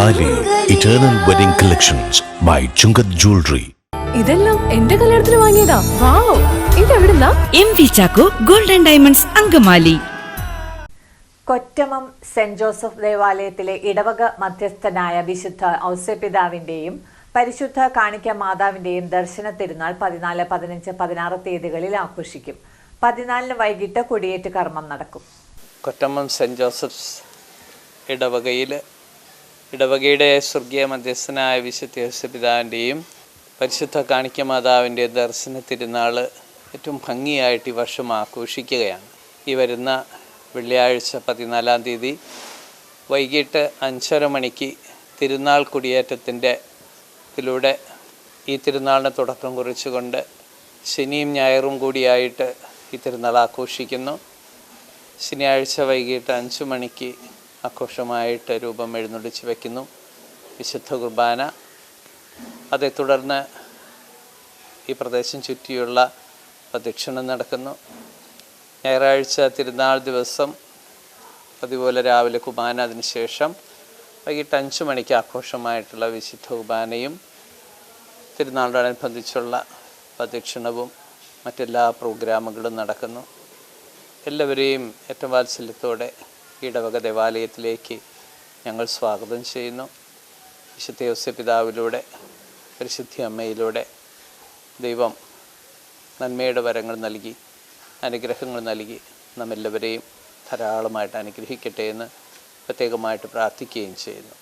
Thali eternal wedding collections by Chungath jewellery ഇതെല്ലാം എന്റെ കല്യാണത്തിന് വാങ്ങിയതാ. Wow ഇതെവിടുന്നാ? M V Chacko golden diamonds Angamaly. Kottamam saint Joseph ദേവാലയത്തിലെ ഇടവക മധ്യസ്ഥനായ വിശുദ്ധ ഔസ്യപിതാവിന്റെയും പരിശുദ്ധ കാണിക്ക മാതാവിന്റെയും ദർശന തിരുനാൾ പതിനാല് പതിനഞ്ച് പതിനാറ് തീയതികളിൽ ആഘോഷിക്കും. പതിനാലിന് വൈകിട്ട് കൊടിയേറ്റ് കർമ്മം നടക്കും. കൊറ്റമ്മം സെന്റ് ജോസഫ്സ് ഇടവകയിൽ ഇടവകയുടെ സ്വർഗീയ മധ്യസ്ഥനായ വിശുദ്ധ യേശുപിതാവിന്റെയും പരിശുദ്ധ കാണിക്ക മാതാവിന്റെ ദർശന തിരുനാൾ ഏറ്റവും ഭംഗിയായിട്ട് ഈ വർഷം ആഘോഷിക്കുകയാണ്. ഈ വരുന്ന വെള്ളിയാഴ്ച പതിനാലാം തീയതി വൈകിട്ട് അഞ്ചര മണിക്ക് തിരുനാൾ കുടിയേറ്റത്തിന്റെ ഇതിലൂടെ ഈ തിരുനാളിന് തുടക്കം കുറിച്ചുകൊണ്ട് ശനിയും ഞായറും കൂടിയായിട്ട് ഈ തിരുനാൾ ആഘോഷിക്കുന്നു. ശനിയാഴ്ച വൈകിട്ട് അഞ്ച് മണിക്ക് ആഘോഷമായിട്ട് രൂപം എഴുന്നള്ളിച്ച് വയ്ക്കുന്നു വിശുദ്ധ കുർബാന. അതേ തുടർന്ന് ഈ പ്രദേശം ചുറ്റിയുള്ള പ്രദക്ഷിണം നടക്കുന്നു. ഞായറാഴ്ച തിരുനാൾ ദിവസം അതുപോലെ രാവിലെ കുർബാന അതിനുശേഷം വൈകിട്ട് അഞ്ച് മണിക്ക് ആഘോഷമായിട്ടുള്ള വിശുദ്ധ കുർബാനയും തിരുനാളിനോടനുബന്ധിച്ചുള്ള പ്രദക്ഷിണവും മറ്റെല്ലാ പ്രോഗ്രാമുകളും നടക്കുന്നു. എല്ലാവരെയും ഏറ്റവും വാത്സല്യത്തോടെ ഇടവക ദേവാലയത്തിലേക്ക് ഞങ്ങൾ സ്വാഗതം ചെയ്യുന്നു. വിശുദ്ധ യോസ്യ പിതാവിലൂടെ പരിശുദ്ധി അമ്മയിലൂടെ ദൈവം നന്മയുടെ വരങ്ങൾ നൽകി അനുഗ്രഹങ്ങൾ നൽകി നമ്മെല്ലാവരെയും ധാരാളമായിട്ട് അനുഗ്രഹിക്കട്ടെ എന്ന് പ്രത്യേകമായിട്ട് പ്രാർത്ഥിക്കുകയും ചെയ്യുന്നു.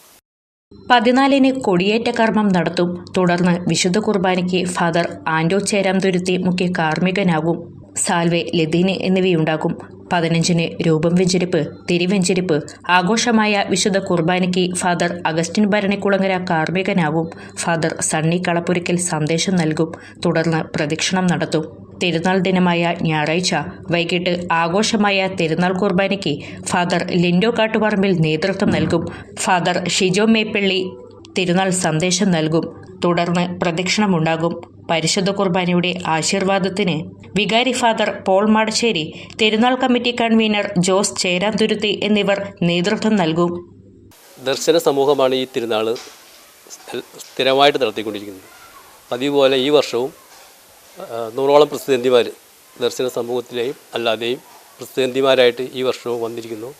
പതിനാലിന് കൊടിയേറ്റ കർമ്മം നടത്തും. തുടർന്ന് വിശുദ്ധ കുർബാനയ്ക്ക് ഫാദർ ആൻഡോ ചേരാംതുരുത്തി മുഖ്യ കാർമ്മികനാകും. സാൽവെ ലതീന് എന്നിവയുണ്ടാകും. പതിനഞ്ചിന് രൂപം വെഞ്ചരിപ്പ് തിരുവെഞ്ചരിപ്പ് ആഘോഷമായ വിശുദ്ധ കുർബാനയ്ക്ക് ഫാദർ അഗസ്റ്റിൻ ഭരണിക്കുളങ്ങര കാർമ്മികനാവും. ഫാദർ സണ്ണി കളപ്പുരയ്ക്കൽ സന്ദേശം നൽകും തുടർന്ന് പ്രദക്ഷിണം നടത്തും. തിരുനാൾ ദിനമായ ഞായറാഴ്ച വൈകിട്ട് ആഘോഷമായ തിരുനാൾ കുർബാനയ്ക്ക് ഫാദർ ലിൻഡോ കാട്ടുപറമ്പിൽ നേതൃത്വം നൽകും. ഫാദർ ഷിജോ മേപ്പള്ളി തിരുനാൾ സന്ദേശം നൽകും. തുടർന്ന് പ്രദക്ഷിണമുണ്ടാകും. പരിശുദ്ധ കുർബാനയുടെ ആശീർവാദത്തിന് വികാരി ഫാദർ പോൾ മാടശ്ശേരി തിരുനാൾ കമ്മിറ്റി കൺവീനർ ജോസ് ചേരാന്തുരുത്തി എന്നിവർ നേതൃത്വം നൽകും. ദർശന സമൂഹമാണ് ഈ തിരുനാൾ സ്ഥിരമായിട്ട് നടത്തിക്കൊണ്ടിരിക്കുന്നത്. പതിവ് പോലെ ഈ വർഷവും നൂറോളം പ്രസിദ്ധന്തിമാർ ദർശന സമൂഹത്തിലെയും അല്ലാതെയും പ്രസിദ്ധന്തിമാരായിട്ട് ഈ വർഷവും വന്നിരിക്കുന്നു.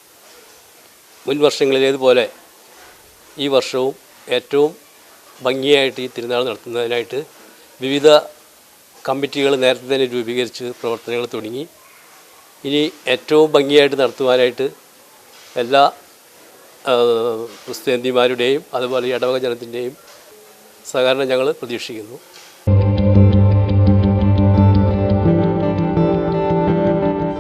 മുൻ വർഷങ്ങളിലേതുപോലെ ഈ വർഷവും ഏറ്റവും ഭംഗിയായിട്ട് ഈ തിരുനാൾ നടത്തുന്നതിനായിട്ട് വിവിധ കമ്മിറ്റികൾ നേരത്തെ തന്നെ രൂപീകരിച്ച് പ്രവർത്തനങ്ങൾ തുടങ്ങി. ഇനി ഏറ്റവും ഭംഗിയായിട്ട് നടത്തുവാനായിട്ട് എല്ലാ ക്രിസ്ത്യാനിമാരുടെയും അതുപോലെ ഇടവക ജനത്തിന്റെയും സഹകരണം ഞങ്ങൾ പ്രതീക്ഷിക്കുന്നു.